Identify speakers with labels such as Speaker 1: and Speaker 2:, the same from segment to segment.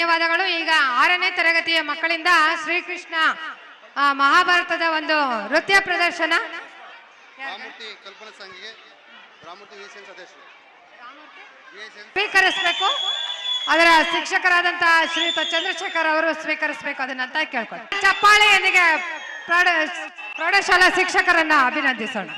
Speaker 1: ಧನ್ಯವಾದಗಳು. ಈಗ ಆರನೇ ತರಗತಿಯ ಮಕ್ಕಳಿಂದ ಶ್ರೀಕೃಷ್ಣ ಮಹಾಭಾರತದ ಒಂದು ನೃತ್ಯ ಪ್ರದರ್ಶನ. ಸ್ವೀಕರಿಸಬೇಕು. ಅದರ ಶಿಕ್ಷಕರಾದಂತಹ ಶ್ರೀಯುತ ಚಂದ್ರಶೇಖರ್ ಅವರು ಸ್ವೀಕರಿಸಬೇಕು ಅದನ್ನಂತ ಕೇಳ್ಕೊಳ್ಳಿ ಚಪ್ಪಾಳೆಯೊಂದಿಗೆ ಪ್ರೌಢ ಪ್ರೌಢಶಾಲಾ ಶಿಕ್ಷಕರನ್ನ ಅಭಿನಂದಿಸೋಣ.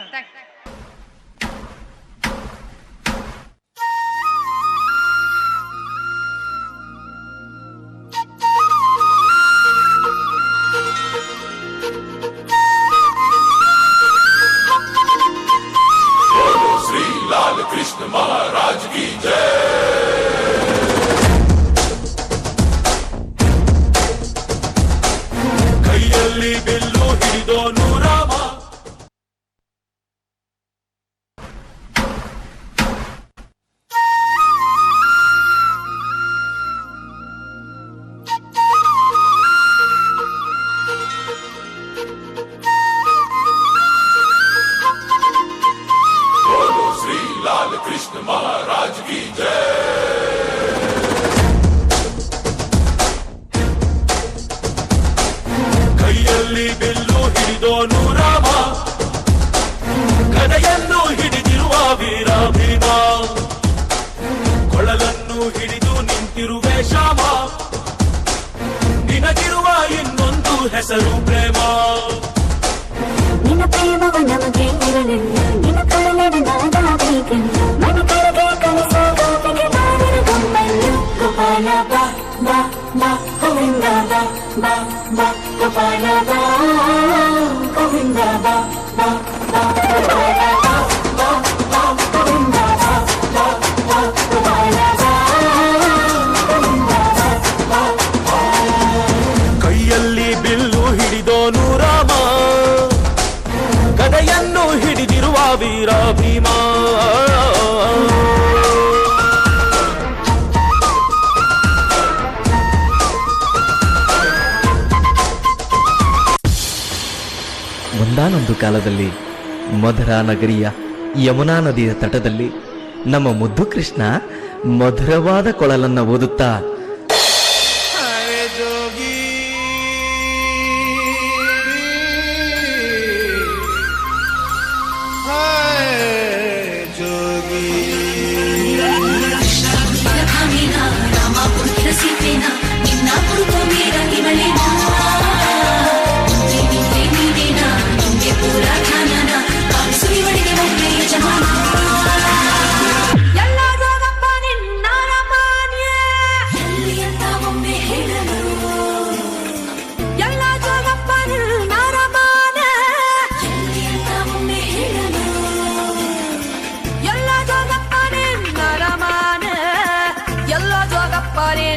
Speaker 2: Namah. ಕೈಯಲ್ಲಿ ಬಿಲ್ಲು ಹಿಡಿದೋನು ರಾಮ ಕಡೆಯನ್ನು ಹಿಡಿದಿರುವ ವೀರ ಭೀಮ ಕೊಳಲನ್ನು ಹಿಡಿದು ನಿಂತಿರುವೆ ಶಾಮ ನಿನಗಿರುವ ಇನ್ನೊಂದು ಹೆಸರು ಪ್ರೇಮ.
Speaker 3: ನಿನ್ನ ಪ್ರೇಮವ ನಮಗೆ
Speaker 2: ಕೈಯಲ್ಲಿ ಬಿಲ್ಲು ಹಿಡಿದೋನು ರಾಮ ಗದೆಯನ್ನು ಹಿಡಿದಿರುವ ವೀರ ಭೀಮಾ.
Speaker 4: ಒಂದಾನೊಂದು ಕಾಲದಲ್ಲಿ ಮಧುರಾ ನಗರಿಯ ಯಮುನಾ ನದಿಯ ತಟದಲ್ಲಿ ನಮ್ಮ ಮುದ್ದು ಕೃಷ್ಣ ಮಧುರವಾದ ಕೊಳಲನ್ನ ಓದುತ್ತಾ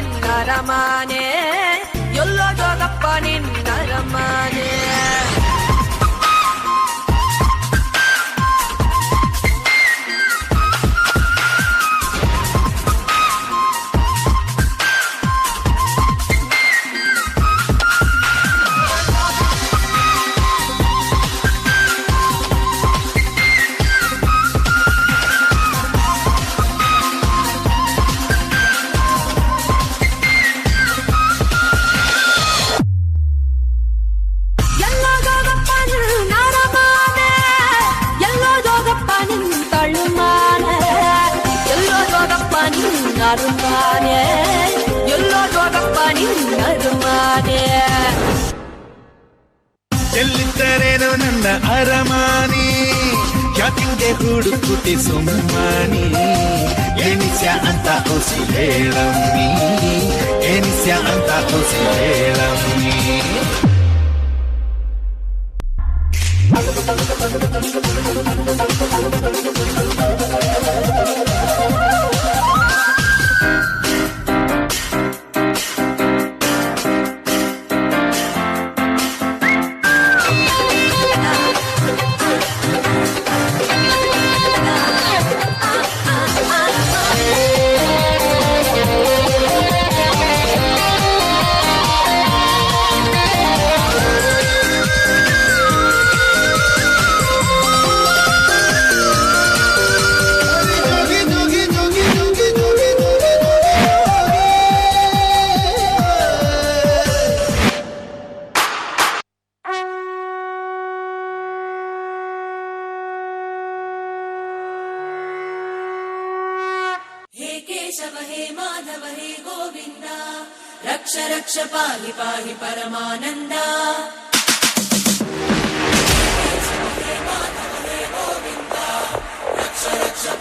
Speaker 5: நின் அரமானே எல்லோ ஜோதப்பா நின் அரமானே ನಿನ್ನ
Speaker 6: ಅರುಮಾನೆ ಎಲ್ಲ ಜೋಗಪ್ಪ ನಿನ್ನ ಅರುಮಾನೆ
Speaker 7: ಎಲ್ಲಿದ್ದರೇನು ನನ್ನ ಅರಮಾನಿ ಯಾಕಿಂಗೆ ಹುಡುಕುತಿ ಸುಮ್ಮನಿ ಎನಿಸ್ಯ ಅಂತ ಹೊಸಿ ಹೇಳಮ್ಮಿ ಎನಿಸ್ಯ ಅಂತ ಹೊಸಿ ಹೇಳಮ್ಮಿ
Speaker 8: ಜೋಗಿ
Speaker 4: केशव हे माधव हे गोविन्दा रक्ष रक्ष पाहि पाहि परमानन्दा रक्ष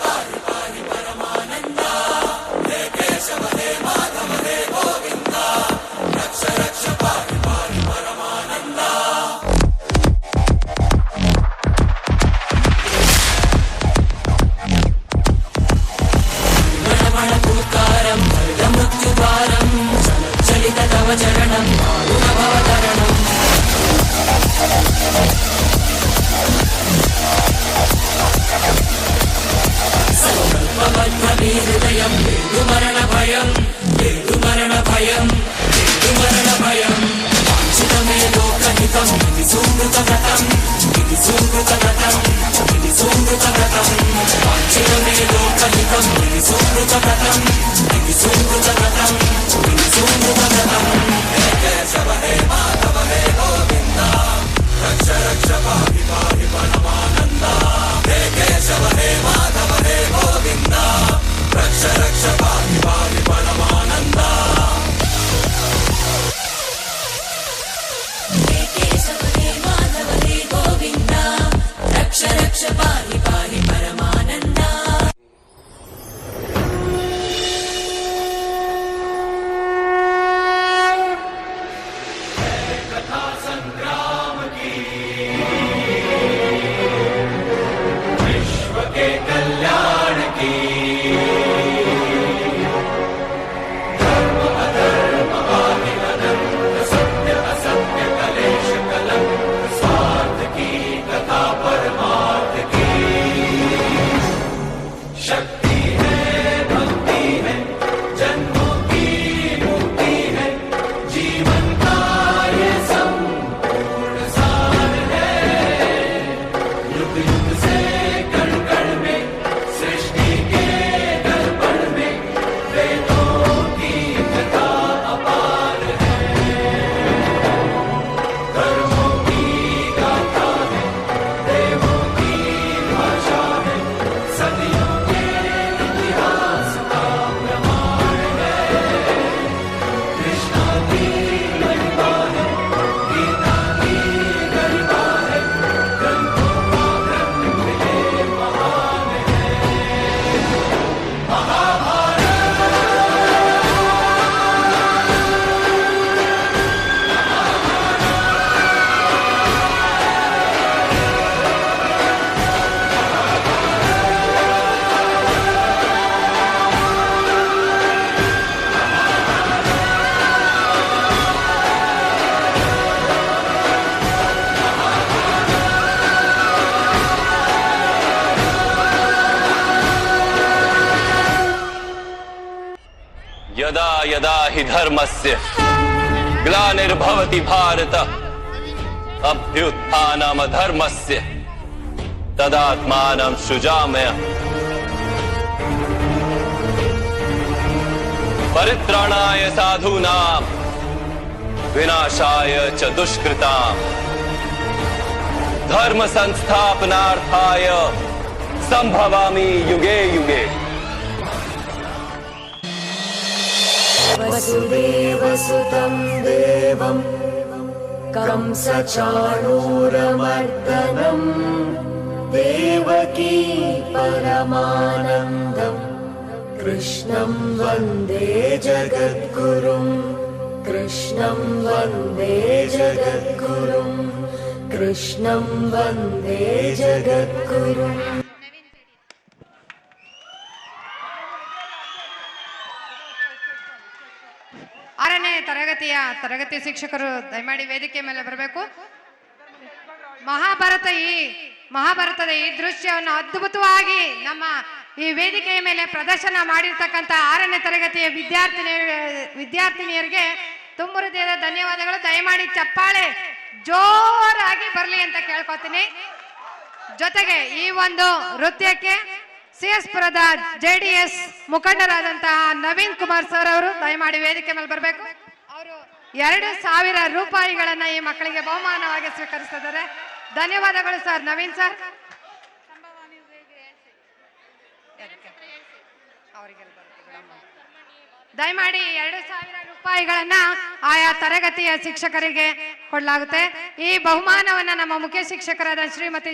Speaker 9: यदा हि धर्मस्य ग्लानिर्भवति भारत। अभ्युत्थानमधर्मस्य तदात्मानं सृजामय। परित्राणाय साधूनां, विनाशाय च दुष्कृताम् धर्म संस्थापनार्थाय संभवामि युगे युगे।
Speaker 10: वसुदेवसुतं देवं कंसचाणूरमर्दनम् देवकी परमानन्दम् कृष्णं वन्दे जगद्गुरुम् कृष्णं वन्दे जगद्गुरुम् कृष्णं वन्दे जगद्गुरुम्
Speaker 1: ತರಗತಿಯ ತರಗತಿ ಶಿಕ್ಷಕರು ದಯಮಾಡಿ ವೇದಿಕೆ ಮೇಲೆ ಬರಬೇಕು. ಮಹಾಭಾರತ ಈ ಮಹಾಭಾರತದ ಈ ದೃಶ್ಯವನ್ನು ಅದ್ಭುತವಾಗಿ ನಮ್ಮ ಈ ವೇದಿಕೆಯ ಮೇಲೆ ಪ್ರದರ್ಶನ ಮಾಡಿರ್ತಕ್ಕಂಥ ಆರನೇ ತರಗತಿಯ ವಿದ್ಯಾರ್ಥಿನಿ, ವಿದ್ಯಾರ್ಥಿನಿಯರಿಗೆ ತುಂಬ ಹೃದಯದ ಧನ್ಯವಾದಗಳು. ದಯಮಾಡಿ ಚಪ್ಪಾಳೆ ಜೋರಾಗಿ ಬರಲಿ ಅಂತ ಕೇಳ್ಕೊತೀನಿ. ಜೊತೆಗೆ ಈ ಒಂದು ನೃತ್ಯಕ್ಕೆ ಸಿ ಎಸ್ ಪುರದ ಜೆ ಡಿ ಎಸ್ ಮುಖಂಡರಾದಂತಹ ನವೀನ್ ಕುಮಾರ್ ಸರ್ ಅವರು ದಯಮಾಡಿ ವೇದಿಕೆ ಮೇಲೆ ಬರಬೇಕು. ಎರಡು ಸಾವಿರ ರೂಪಾಯಿಗಳನ್ನ ಈ ಮಕ್ಕಳಿಗೆ ಬಹುಮಾನವಾಗಿ ಸ್ವೀಕರಿಸಿದ್ದಾರೆ. ಧನ್ಯವಾದಗಳು ಸರ್. ನವೀನ್ ಸರ್. ದಯಮಾಡಿ ಎರಡು ಸಾವಿರ ರೂಪಾಯಿಗಳನ್ನ ಆಯಾ ತರಗತಿಯ ಶಿಕ್ಷಕರಿಗೆ ಕೊಡಲಾಗುತ್ತೆ. ಈ ಬಹುಮಾನವನ್ನ ನಮ್ಮ ಮುಖ್ಯ ಶಿಕ್ಷಕರಾದ ಶ್ರೀಮತಿ